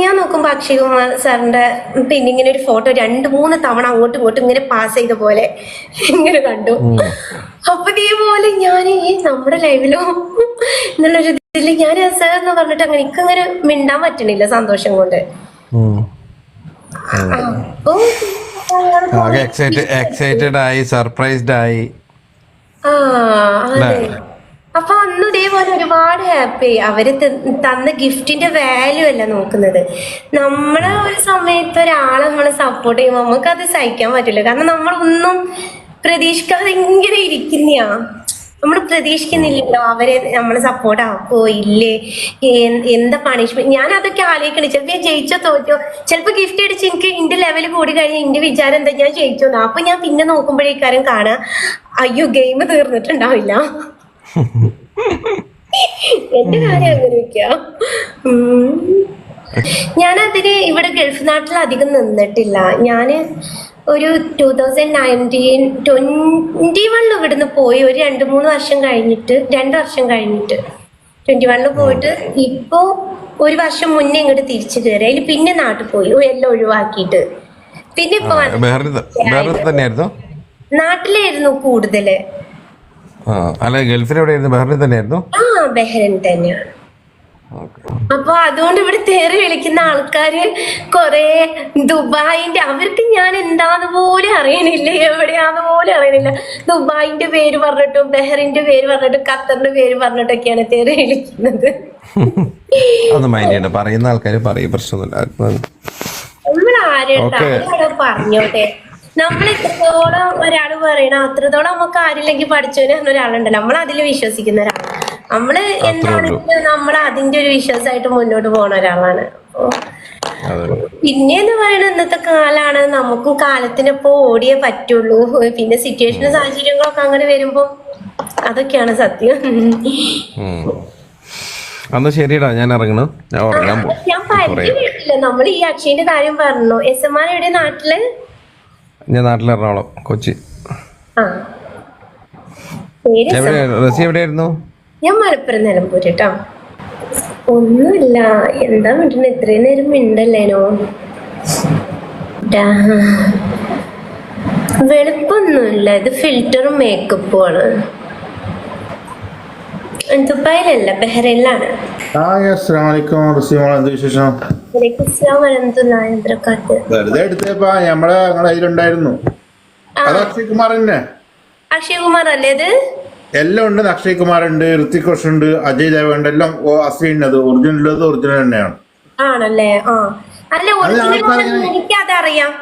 ഞാൻ നോക്കുമ്പോ അക്ഷയകുമാർ സാറിന്റെ പിന്നെ ഇങ്ങനെ ഒരു ഫോട്ടോ രണ്ട് മൂന്ന് തവണ അങ്ങോട്ട് ഇങ്ങോട്ടും ഇങ്ങനെ പാസ് ചെയ്ത പോലെ ഇങ്ങനെ കണ്ടു. അപ്പൊ ഇതേപോലെ ഞാൻ ഈ നമ്മുടെ ലൈവിലോ എന്നുള്ളൊരു ഇതിൽ ഞാൻ സാർ എന്ന് പറഞ്ഞിട്ട് അങ്ങനെ എനിക്കങ്ങനെ മിണ്ടാൻ പറ്റണില്ല സന്തോഷം കൊണ്ട്. എക്സൈറ്റഡ് എക്സൈറ്റഡ് ആയി സർപ്രൈസ്ഡ് ആയി. ആ അതെ. അപ്പൊ അന്ന് ഇതേപോലെ ഒരുപാട് ഹാപ്പി അവർ തന്ന ഗിഫ്റ്റിന്റെ വാല്യൂ അല്ല നോക്കുന്നത്. നമ്മളെ ഒരു സമയത്ത് ഒരാളെ നമ്മളെ സപ്പോർട്ട് ചെയ്യുമ്പോൾ നമുക്ക് അത് സഹിക്കാൻ പറ്റില്ല. കാരണം നമ്മളൊന്നും പ്രതീക്ഷിക്കാതെ ഇങ്ങനെ ഇരിക്കുന്നയാ. നമ്മൾ പ്രതീക്ഷിക്കുന്നില്ലല്ലോ അവരെ നമ്മളെ സപ്പോർട്ട് ആക്കോ ഇല്ലേ? എന്താ പണിഷ്മെന്റ് ഞാൻ അതൊക്കെ ആലോചിക്കണേ. ചിലപ്പോ ഞാൻ ജയിച്ചോ തോറ്റോ ചിലപ്പോ ഗിഫ്റ്റ് അടിച്ച് എനിക്ക് എന്റെ ലെവൽ കൂടി കഴിഞ്ഞ എന്റെ വിചാരം എന്താ? ഞാൻ ജയിച്ചോന്നാ. അപ്പൊ ഞാൻ പിന്നെ നോക്കുമ്പോഴേക്കാരും കാണാ അയ്യോ ഗെയിം തീർന്നിട്ടുണ്ടാവില്ല. എന്റെ കാര്യം അങ്ങനെയൊക്കെയാ. ഞാനതിന് ഇവിടെ ഗൾഫ് നാട്ടിൽ അധികം നിന്നിട്ടില്ല. ഞാൻ ഒരു ടൂ തൗസൻഡ് നയന്റീൻ ട്വന്റി വണ്ണിൽ ഇവിടുന്ന് പോയി. ഒരു രണ്ട് മൂന്ന് വർഷം കഴിഞ്ഞിട്ട് രണ്ട് വർഷം കഴിഞ്ഞിട്ട് ട്വന്റി വണ്ണിൽ പോയിട്ട് ഇപ്പോ ഒരു വർഷം മുന്നേ ഇങ്ങോട്ട് തിരിച്ചു കയറി. അതിൽ പിന്നെ നാട്ടിൽ പോയി. എല്ലാം ഒഴിവാക്കിയിട്ട്. പിന്നെ ഇപ്പൊ നാട്ടിലായിരുന്നു കൂടുതൽ. അല്ല ഗൾഫിൽ എവിടെയായിരുന്നു? ബഹ്റിൻ തന്നെയായിരുന്നു? ആ ബഹ്റൈൻ തന്നെയാണ്. അപ്പൊ അതുകൊണ്ട് ഇവിടെ തേറി വിളിക്കുന്ന ആൾക്കാര് കൊറേ ദുബായിന്റെ അവർക്ക് ഞാൻ എന്താന്ന് പോലും അറിയണില്ല എവിടെയാന്ന് പോലും അറിയണില്ല. ദുബായിന്റെ പേര് പറഞ്ഞിട്ടും ബെഹറിന്റെ പേര് പറഞ്ഞിട്ടും ഖത്തറിന്റെ പേര് പറഞ്ഞിട്ടൊക്കെയാണ് തേറി വിളിക്കുന്നത്. മൈൻഡ് ചെയ്യണ്ട. പറയുന്ന ആൾക്കാര് പറയും പ്രശ്നമൊന്നുമില്ല. പറഞ്ഞോട്ടെ? നമ്മൾ എത്രത്തോളം ഒരാൾ പറയണം അത്രത്തോളം നമുക്ക് ആരില്ലെങ്കിൽ പഠിച്ചവന് ഒരാളുണ്ട്. നമ്മൾ അതിൽ വിശ്വസിക്കുന്ന ഒരാളാണ് നമ്മൾ എന്താണെങ്കിലും നമ്മൾ അതിന്റെ ഒരു വിശ്വാസമായിട്ട് മുന്നോട്ട് പോണ ഒരാളാണ്. പിന്നെ എന്ന് പറയുന്നത് ഇന്നത്തെ കാലാണ്. നമുക്കും കാലത്തിനൊപ്പം ഓടിയേ പറ്റുള്ളൂ. പിന്നെ സിറ്റുവേഷനും സാഹചര്യങ്ങളൊക്കെ അങ്ങനെ വരുമ്പോ അതൊക്കെയാണ് സത്യം. അന്ന് ശരിടാ ഞാൻ ഇറങ്ങണം. ഞാൻ ഉറങ്ങാൻ പോകും നമ്മൾ ഈ അക്ഷയന്റെ കാര്യം പറഞ്ഞു. എസ് എം ആർ എവിടെ നാട്ടിൽ ഞാൻ നാട്ടിൽ എറണാകുളം കൊച്ചി. റസി എവിടെയായിരുന്നു? ഞാൻ മലപ്പുറം നിലമ്പൂർ കേട്ടോ ഒന്നുമില്ല എന്താ വീട്ടിന് ഇത്രയും നേരം മിണ്ടല്ലേനോ. വെളുപ്പൊന്നുമില്ല ഇത് ഫിൽറ്ററും മേക്കപ്പും ആണ് ദുബായിലല്ല ബഹ്റൈനിലാണ് ആ അസ്സാം വലൈക്കും റസീമോൾ എന്ത് വിശേഷം വലൈക്കും അസ്സലാം വറഹ്മത്തുള്ളാഹി ബഹ്റൈനിലാണ്. വെറുതെ എടുത്തേപ്പാ ഞമ്മളെ ഞങ്ങളെ അതിലുണ്ടായിരുന്നു അത് അക്ഷയ് കുമാർ തന്നെ അക്ഷയ് കുമാർ അല്ലേ ഇത്? എല്ലാം ഉണ്ട് അക്ഷയ് കുമാർ ഉണ്ട് ഋത്തിക് റോഷൻ ഉണ്ട് അജയ് ദേവഗണ്ട് എല്ലാം അസീനത് ഒറിജിനൽ ഒറിജിനൽ തന്നെയാണ്. ആണല്ലേ? ആ. അല്ല ഒറിജിനൽ എനിക്ക് അതറിയാം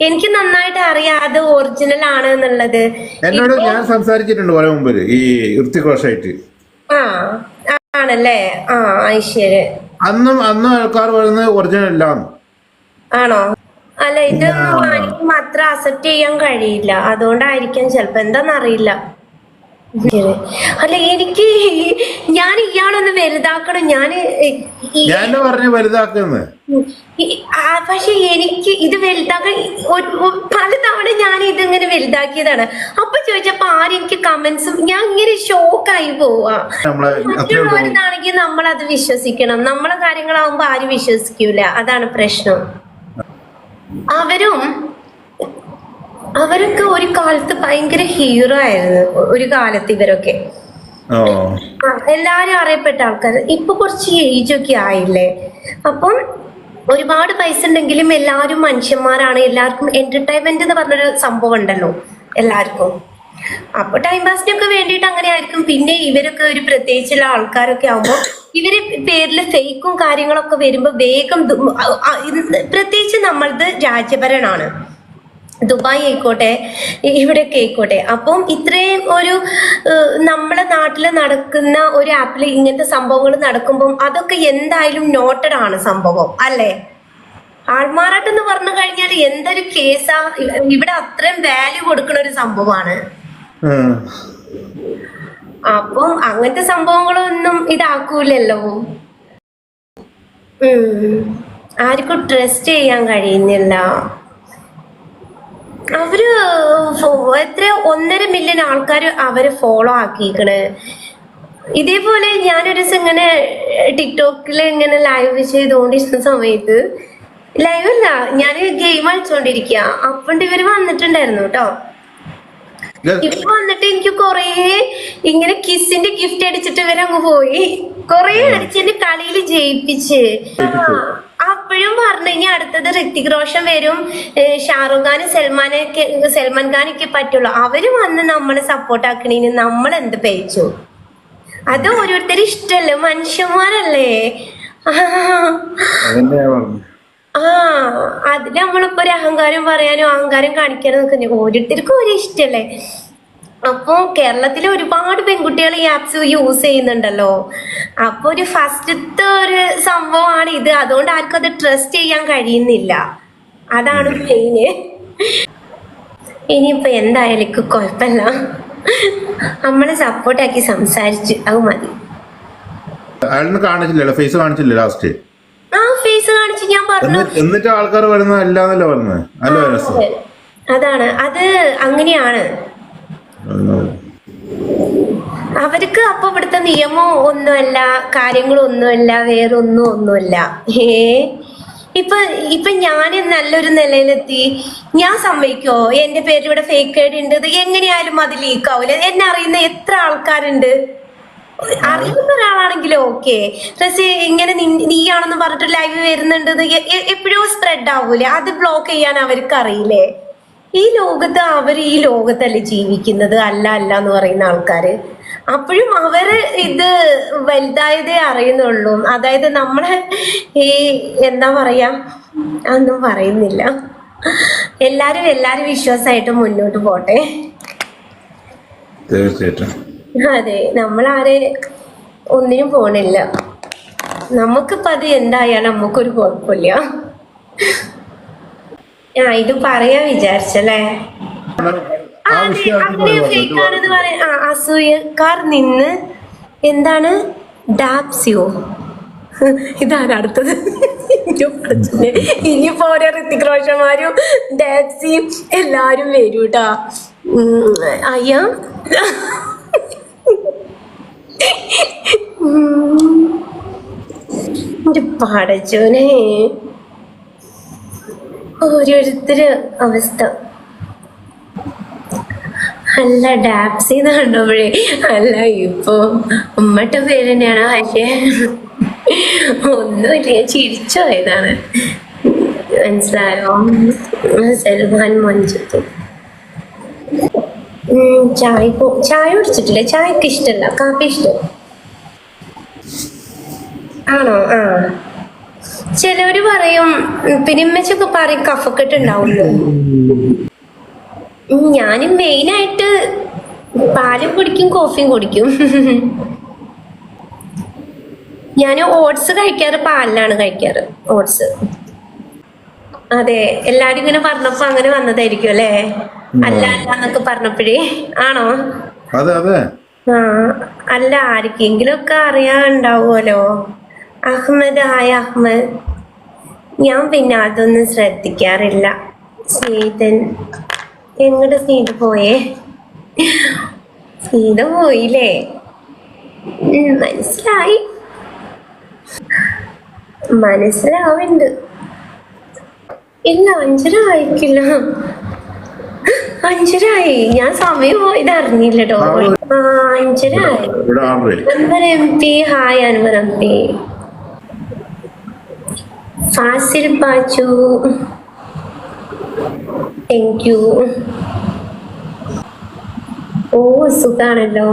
എനിക്ക് നന്നായിട്ട് അറിയാം അത് ഒറിജിനൽ ആണ് എന്നുള്ളത്. എന്നോട് ഞാൻ സംസാരിച്ചിട്ടുണ്ട് കുറെ മുമ്പ് ഈ ഋത്തിക് റോഷായിട്ട്. ആ ആണല്ലേ? ആ ശരി അന്നും അന്നും ആൾക്കാർ പറയുന്നത് ഒറിജിനൽ അല്ല ആണോ? അല്ല ഇതൊന്നും ആർക്കും അത്ര അക്സെപ്റ്റ് ചെയ്യാൻ കഴിയില്ല. അതുകൊണ്ടായിരിക്കാം ചിലപ്പോ. എന്താന്നറിയില്ല. അല്ല എനിക്ക് ഞാൻ ഇയാളൊന്ന് വലുതാക്കണം. ഞാൻ ഞാൻ പറഞ്ഞു വലുതാക്കുന്നു? പക്ഷെ എനിക്ക് ഇത് വലുതാക്കാൻ പല തവണ ഞാൻ ഇതിങ്ങനെ വലുതാക്കിയതാണ്. അപ്പൊ ചോദിച്ചപ്പോ ആരും എനിക്ക് കമന്റ്സും ഞാൻ ഇങ്ങനെ ഷോക്കായി പോവാ. മറ്റുള്ളവരുന്നാണെങ്കിൽ നമ്മൾ അത് വിശ്വസിക്കണം. നമ്മളെ കാര്യങ്ങളാവുമ്പോ ആരും വിശ്വസിക്കൂല. അതാണ് പ്രശ്നം. അവരും അവരൊക്കെ ഒരു കാലത്ത് ഭയങ്കര ഹീറോ ആയിരുന്നു. ഒരു കാലത്ത് ഇവരൊക്കെ. എല്ലാരും അറിയപ്പെട്ട ആൾക്കാർ ഇപ്പൊ കുറച്ച് ഏജ് ഒക്കെ ആയില്ലേ? അപ്പം ഒരുപാട് പൈസ ഉണ്ടെങ്കിലും എല്ലാവരും മനുഷ്യന്മാരാണ്. എല്ലാവർക്കും എന്റർടൈൻമെന്റ് എന്ന് പറഞ്ഞൊരു സംഭവം ഉണ്ടല്ലോ എല്ലാവർക്കും. അപ്പൊ ടൈം പാസിനൊക്കെ വേണ്ടിയിട്ട് അങ്ങനെ ആയിരിക്കും. പിന്നെ ഇവരൊക്കെ ഒരു പ്രത്യേകിച്ചുള്ള ആൾക്കാരൊക്കെ ആവുമ്പോ ഇവർ പേരിൽ ഫേക്കും കാര്യങ്ങളൊക്കെ വരുമ്പോ വേഗം പ്രത്യേകിച്ച് നമ്മളത് രാജ്യഭരണമാണ് ദുബായ് ആയിക്കോട്ടെ ഇവിടെയൊക്കെ ആയിക്കോട്ടെ. അപ്പം ഇത്രയും ഒരു നമ്മുടെ നാട്ടിൽ നടക്കുന്ന ഒരു ആപ്പിൽ ഇങ്ങനത്തെ സംഭവങ്ങൾ നടക്കുമ്പം അതൊക്കെ എന്തായാലും നോട്ടഡ് ആണ് സംഭവം അല്ലേ? ആൾമാറാട്ടം എന്ന് പറഞ്ഞു കഴിഞ്ഞാൽ എന്തൊരു കേസാ ഇവിടെ അത്രയും വാല്യൂ കൊടുക്കുന്ന ഒരു സംഭവമാണ്. അപ്പം അങ്ങനത്തെ സംഭവങ്ങളൊന്നും ഇതാക്കൂലല്ലോ. ആർക്കും ട്രസ്റ്റ് ചെയ്യാൻ കഴിയുന്നില്ല. അവർ എത്ര ഒന്നര മില്യൺ ആൾക്കാർ അവർ ഫോളോ ആക്കിക്കണ് ഇതേപോലെ ഞാനൊരു ദിവസം ഇങ്ങനെ ടിക്ടോക്കിൽ ഇങ്ങനെ ലൈവ് ചെയ്തുകൊണ്ടിരുന്ന സമയത്ത് ലൈവ് അല്ല ഞാൻ ഗെയിം കളിച്ചോണ്ടിരിക്കുക അപ്പണ്ട് ഇവർ വന്നിട്ടുണ്ടായിരുന്നു കേട്ടോ ഇവർ വന്നിട്ട് എനിക്ക് കൊറേ ഇങ്ങനെ കിസിന്റെ ഗിഫ്റ്റ് അടിച്ചിട്ട് ഇവരങ്ങ് പോയി. കൊറേ അടിച്ചെന്റെ കളിയിൽ ജയിപ്പിച്ച്. അപ്പോഴും പറഞ്ഞു ഇനി അടുത്തത് ഋത്തിക് റോഷൻ വരും ഷാറുഖ് ഖാനും സൽമാനൊക്കെ സൽമാൻ ഖാനൊക്കെ പറ്റുള്ളൂ. അവർ വന്ന് നമ്മളെ സപ്പോർട്ട് ആക്കണേന് നമ്മൾ എന്ത് പേച്ചു അത് ഓരോരുത്തർ ഇഷ്ടല്ലേ? മനുഷ്യന്മാരല്ലേ? ആ അതിൽ നമ്മളിപ്പോ ഒരു അഹങ്കാരം പറയാനും അഹങ്കാരം കാണിക്കാനോ നിൽക്കുന്ന ഓരോരുത്തർക്കും ഒരു ഇഷ്ടല്ലേ? അപ്പോ കേരളത്തിലെ ഒരുപാട് പെൺകുട്ടികൾ ഈ ആപ്സ് യൂസ് ചെയ്യുന്നുണ്ടല്ലോ. അപ്പൊ ഒരു ഫസ്റ്റത്തെ ഒരു സംഭവമാണ് ഇത്. അതുകൊണ്ട് ആർക്കും അത് ട്രസ്റ്റ് ചെയ്യാൻ കഴിയുന്നില്ല. അതാണ് മെയിന് ഇനിയിപ്പോ എന്തായാലും കുഴപ്പമില്ല. നമ്മളെ സപ്പോർട്ടാക്കി സംസാരിച്ച് അത് മതി. അയാളിന് കാണിച്ചില്ലല്ലോ ഫേസ് കാണിച്ചില്ല ലാസ്റ്റ് ആ ഫേസ് കാണിച്ചു ഞാൻ പറഞ്ഞു. എന്നിട്ട് ആൾക്കാർ വരുന്നത് അല്ലാന്നല്ലേ പറഞ്ഞത്? അല്ല രസം അതാണ്. അത് അങ്ങനെയാണ്. അവർക്ക് അപ്പൊ ഇവിടുത്തെ നിയമം ഒന്നുമല്ല കാര്യങ്ങളൊന്നുമല്ല വേറൊന്നും ഒന്നുമല്ല ഏ ഇപ്പൊ ഇപ്പൊ ഞാൻ നല്ലൊരു നിലയിലെത്തി. ഞാൻ സമ്മതിക്കോ? എന്റെ പേര് ഇവിടെ ഫേക്ക് ഐഡി ഉണ്ട്. എങ്ങനെയായാലും അത് ലീക്ക് ആവില്ല എന്നെ അറിയുന്ന എത്ര ആൾക്കാരുണ്ട്? അറിയുന്ന ഒരാളാണെങ്കിലും ഓക്കെ പക്ഷേ ഇങ്ങനെ നീയാണെന്ന് പറഞ്ഞിട്ട് ലൈവ് വരുന്നുണ്ട് എപ്പോഴും സ്പ്രെഡ് ആവൂലേ. അത് ബ്ലോക്ക് ചെയ്യാൻ അവർക്ക് അറിയില്ലേ? ഈ ലോകത്ത് അവർ ഈ ലോകത്തല്ല ജീവിക്കുന്നത്? അല്ല അല്ല എന്ന് പറയുന്ന ആൾക്കാര്. അപ്പോഴും അവർ ഇത് വലുതായതേ അറിയുന്നുള്ളൂ. അതായത് നമ്മളെ ഈ എന്താ പറയാ? ഒന്നും പറയുന്നില്ല. എല്ലാരും എല്ലാരും വിശ്വാസമായിട്ട് മുന്നോട്ട് പോട്ടെ. തീർച്ചയായിട്ടും. അതെ നമ്മളാരെ ഒന്നിനും പോണില്ല. നമുക്കിപ്പത് എന്തായാലും നമുക്കൊരു കുഴപ്പമില്ല. ആ ഇത് പറയാ വിചാരിച്ചല്ലേ അസൂയക്കാർ നിന്ന് എന്താണ്? ഡാപ്സിയോ. ഇതാണ് അടുത്തത്. ഇനിയിപ്പോ ഓരോ ഋത്തിക് റോഷന്മാരും ഡാപ്സിയും എല്ലാരും വരും കേട്ടാ അയ്യാ. എന്റെ പടച്ചോനെ. ഓരോരുത്തര് അവസ്ഥ. അല്ല ഡാപ്സി കണ്ടപ്പോഴേ അല്ല ഇപ്പൊ ഉമ്മട്ട പേര് തന്നെയാണ് പക്ഷേ ഒന്നുമില്ല ചിരിച്ചു പോയതാണ്. മനസ്സിലായോ? സൽമാൻ മഞ്ചത്തു ചായ ചായ കുടിച്ചിട്ടില്ല? ചായക്ക് ഇഷ്ടല്ല കാപ്പി ഇഷ്ടം. ആണോ? ആ. ചിലവര് പറയും പിന്നിമ്മച്ചൊക്കെ പറയും കഫക്കെട്ട് ഉണ്ടാവുള്ളൂ ഞാനും മെയിനായിട്ട് പാലും കുടിക്കും കോഫിയും കുടിക്കും. ഞാൻ ഓട്സ് കഴിക്കാറ് പാലിലാണ് കഴിക്കാറ് ഓട്സ് അതെ എല്ലാരും ഇങ്ങനെ പറഞ്ഞപ്പോ അങ്ങനെ വന്നതായിരിക്കും അല്ലേ? അല്ല അല്ല എന്നൊക്കെ പറഞ്ഞപ്പോഴേ ആണോ? അതെ അതെ. ആ അല്ല ആർക്കെങ്കിലും ഒക്കെ അറിയാണ്ടാവുമല്ലോ അഹമ്മദ് ഹായ് അഹമ്മദ്. ഞാൻ പിന്നെ അതൊന്നും ശ്രദ്ധിക്കാറില്ല. സ്നേഹിതൻ എങ്ങടെ സ്നേഹിത പോയേ? സ്നേഹിത പോയില്ലേ? മനസ്സിലായി. മനസ്സിലാവുന്നുണ്ട്. ഇല്ല അഞ്ചര ആയിക്കില്ല അഞ്ചരായി. ഞാൻ സമയം പോയത് അറിഞ്ഞില്ലട്ടോ. ആ അഞ്ചരായി. Anvar M P hi Anvar M P. Fazil Pachu thank you ഓ സുഖാണല്ലോ.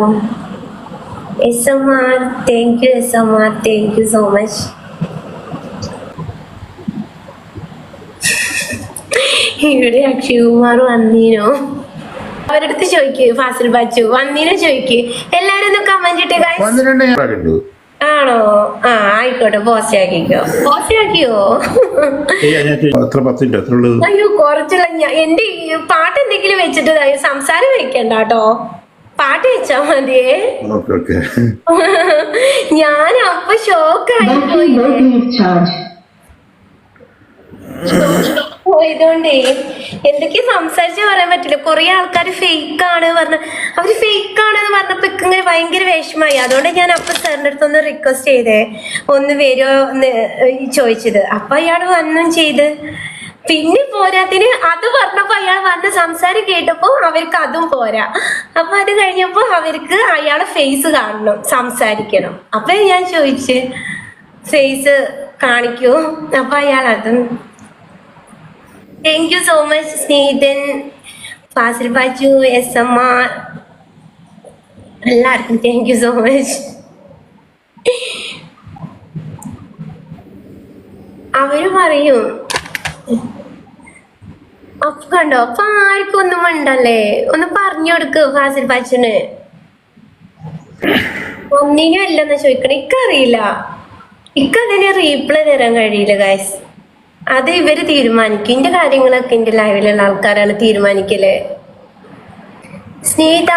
S M R thank you S M R thank you so much ഇവിടെ അക്ഷയകുമാർ വന്നീനോ? അവരടുത്ത് ചോദിക്ക് ഫാസിൽ ബാച്ചു വന്നീനോ ചോദിക്ക്? എല്ലാരും ഒന്ന് കമന്റ് ഇട്ടേ ആണോ? ആ ആയിക്കോട്ടെ എത്ര ഉള്ളത് അയ്യോ കുറച്ചുള്ള എന്റെ പാട്ട് എന്തെങ്കിലും വെച്ചിട്ട് സംസാരം വെക്കണ്ട കേട്ടോ. പാട്ട് വെച്ചാ മതിയേ ഓക്കെ ഓക്കെ. ഞാൻ അപ്പൊ ഷോക്കായി. പോയതുകൊണ്ടേ എന്തൊക്കെ സംസാരിച്ച് പറയാൻ പറ്റില്ല. കൊറേ ആൾക്കാർ ഫേക്ക് ആണ് പറഞ്ഞ. അവർ ഫേക്ക് ആണെന്ന് പറഞ്ഞപ്പോ ഇക്ക് ഇങ്ങനെ ഭയങ്കര വിഷമായി. അതുകൊണ്ട് ഞാൻ അപ്പൊ സാറിന്റെ അടുത്ത് ഒന്ന് റിക്വസ്റ്റ് ചെയ്തേ. ഒന്ന് വരുമോ എന്ന് ചോദിച്ചത്. അപ്പൊ അയാൾ വന്നും ചെയ്ത്. പിന്നെ പോരാത്തിന് അത് പറഞ്ഞപ്പോ അയാൾ വന്ന് സംസാരം കേട്ടപ്പോ അവർക്ക് അതും പോരാ. അപ്പൊ അത് കഴിഞ്ഞപ്പോ അവർക്ക് അയാളെ ഫേസ് കാണണം സംസാരിക്കണം. അപ്പൊ ഞാൻ ചോദിച്ച് ഫേസ് കാണിക്കൂ. അപ്പൊ അയാൾ അതും താങ്ക് യു സോ മച്ച് സ്നേഹിതൻ. Fazil Baju S M R എല്ലാവർക്കും താങ്ക് യു സോ മച്ച് അവർ പറയും അപ്പൊ കണ്ടോ? അപ്പൊ ആർക്കും ഒന്നും വേണ്ടല്ലേ ഒന്ന് പറഞ്ഞു കൊടുക്ക് ഫാസിൽ ബാച്ചന് ഒന്നിനും അല്ലെന്ന് ചോദിക്കണ. ഇക്കറിയില്ല ഇക്കതിന് റീപ്ലൈ തരാൻ കഴിയില്ല ഗായ്സ് അത് ഇവർ തീരുമാനിക്കും. ഇന്റെ കാര്യങ്ങളൊക്കെ എന്റെ ലൈവിലുള്ള ആൾക്കാരാണ് തീരുമാനിക്കൽ. സ്നേഹിത.